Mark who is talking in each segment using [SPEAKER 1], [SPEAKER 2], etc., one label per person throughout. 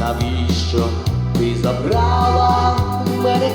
[SPEAKER 1] навіщо ти забрала в мене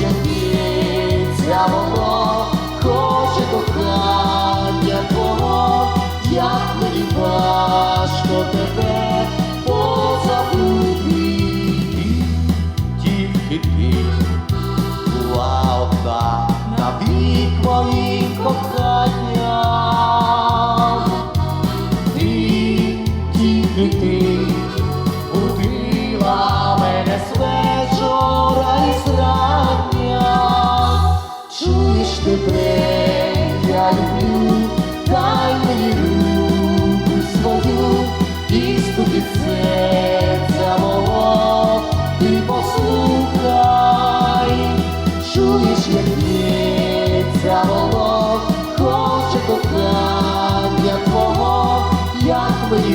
[SPEAKER 1] як воно, хоче кохання твого, як мені важко тебе позабути. Ти, тільки ти була одна навік моїм коханням. Ти, тільки ти будила мене з тебе, я люблю, дай мені руку свою і стукіт серця мого, ти послухай, як б'ється воно, хоче кохання твого, як мені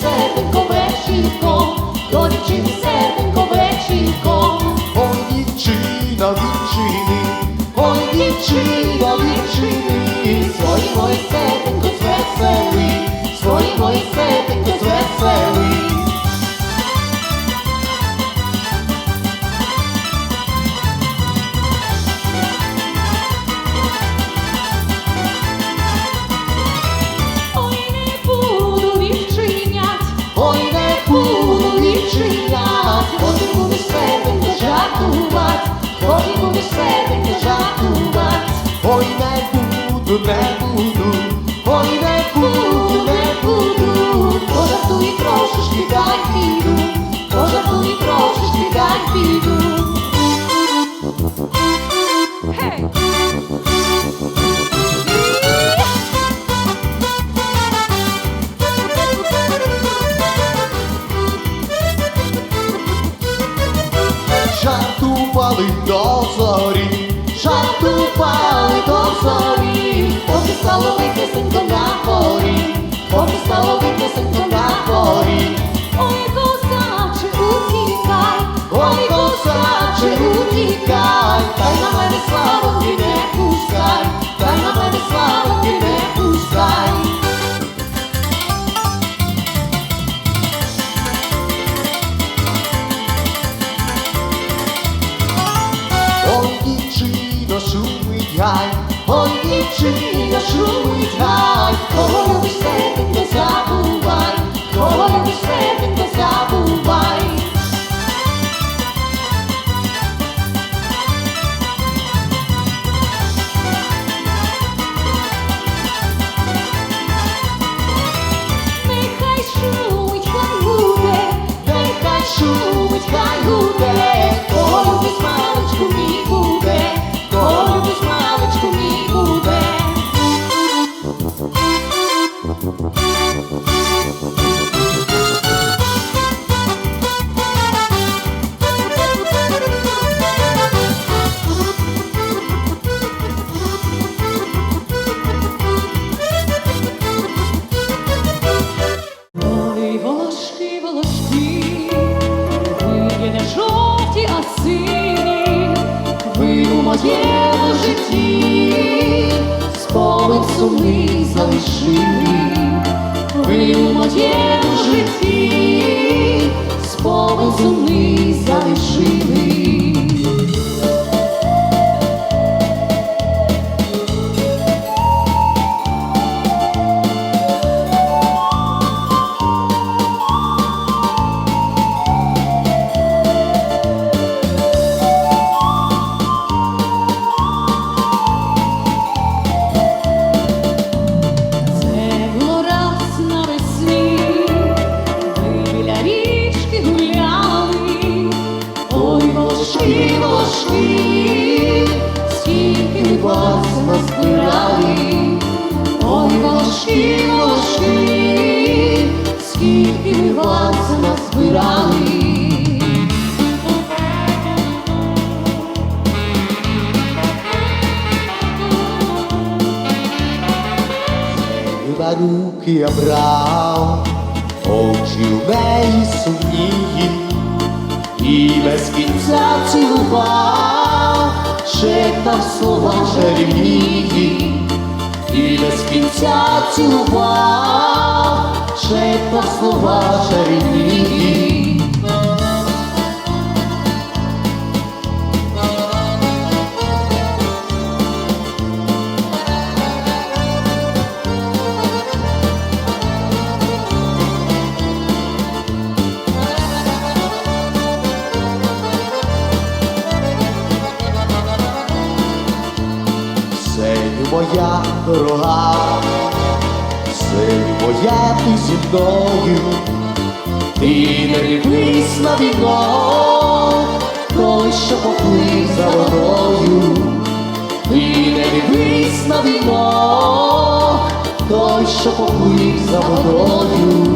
[SPEAKER 1] серденько вечірком, до дівчини серденько вечірком. Ой, дівчина, дівчини, ой, дівчина, дівчини, свої мої серденько звесели, свої мої серденько звесели. Будеш серденько жартувать. Ой, не буду, не буду, Жартували до зорі, жартували до зорі, поки стало вихнесенько на горі, поки стало вихнесенько на горі.
[SPEAKER 2] Ой, козаче, утікай,
[SPEAKER 1] Ой, козаче, утікай, дай на мене славу ти не пускай, дай на мене славу ти не пускай. Гай, ой, дівчино, шумить гай, кого любиш серденько забувай, кого любиш серденько забувай.
[SPEAKER 2] нехай шумить,
[SPEAKER 1] Волошки, волошки, скільки вас назбирали. Ой, волошки, волошки, скільки ми вас назбирали. На руки я брав, очі в неї сумні, без кінця цілував, шептав слова чарівні, і без кінця цілував, шептав слова чарівні. Дорога, сеню моя ти зі мною, ти не дивись на війно, той, що поплив за водою, ти не рівнись на війно, той, що поплив за водою.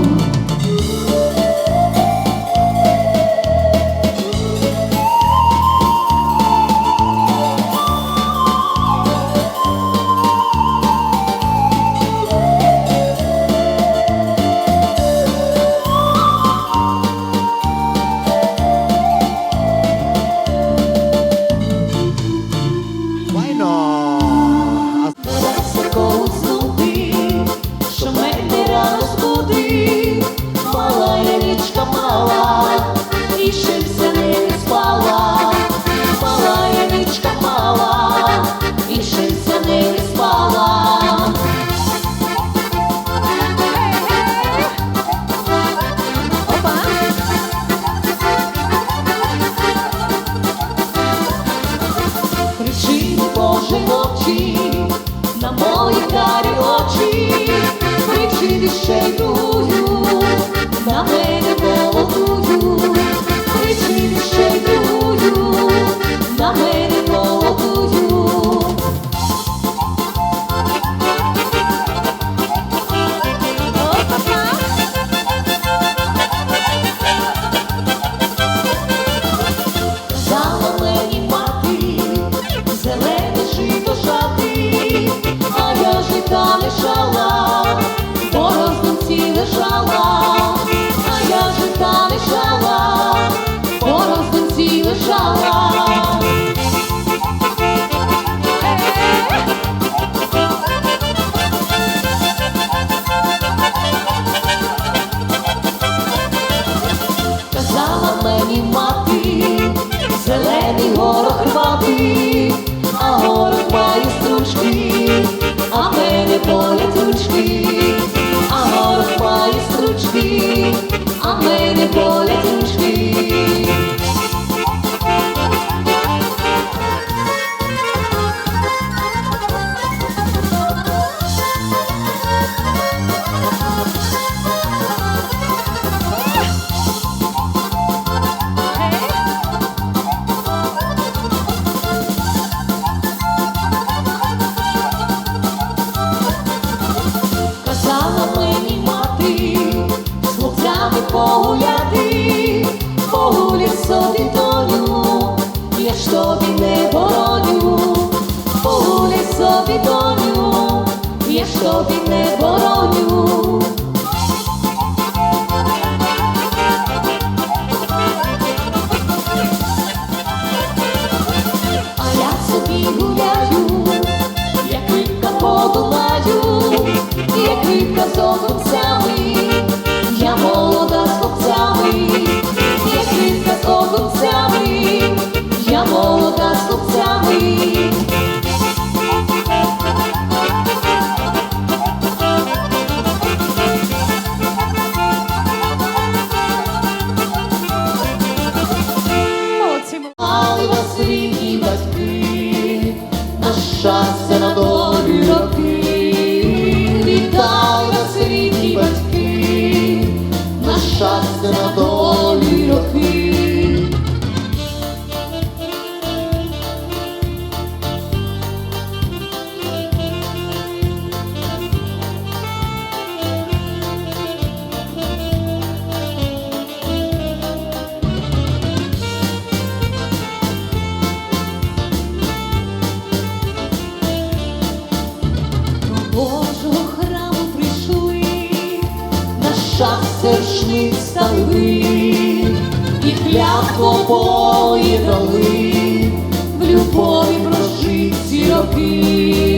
[SPEAKER 1] Погуляти, погуляй собі доню, я ж тобі не бороню, погуляй собі доню, я ж тобі не бороню. Щастя, на долю роки. Вітали на світі батьки, на щастя, на долю стали ви, і клятво поїдали, в любові прожиті роки,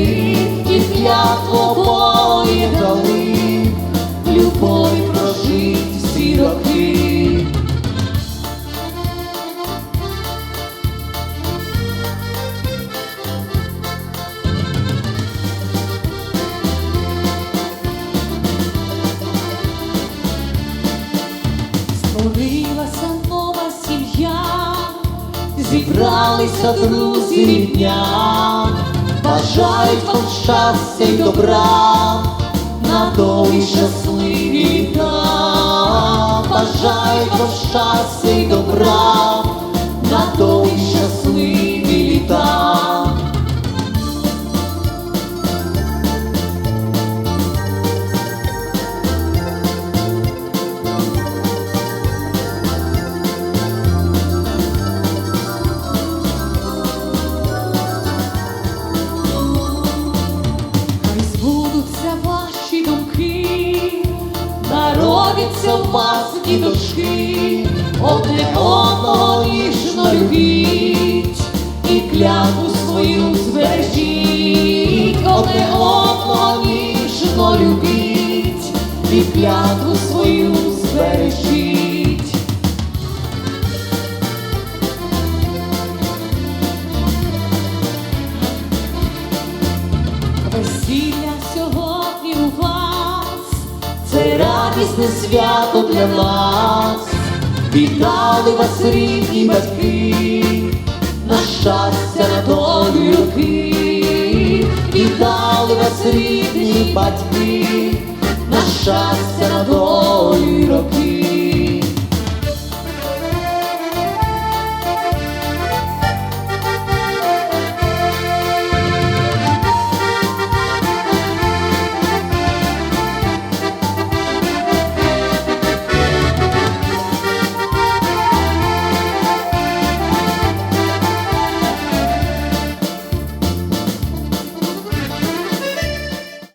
[SPEAKER 1] бажають вам щастя й добра, на довгі щасливі да бажають вам щастя й добра, Народиться в вас діточки, одне одного ніжно любіть, і клятву свою збережіть, одне одного ніжно любіть, і клятву свою збережіть. Радісне свято для нас, вітали вас рідні батьки, на щастя, на долю роки, вітали вас рідні батьки, на щастя, на долі роки.